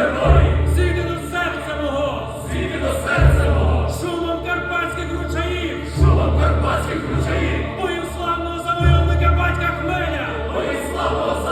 герої, до серця мого, зійди до серця мого, шумом карпатських ручаїв, шумом карпатських ручаїв, Бою славного завойовника батька Хмеля, Бою славного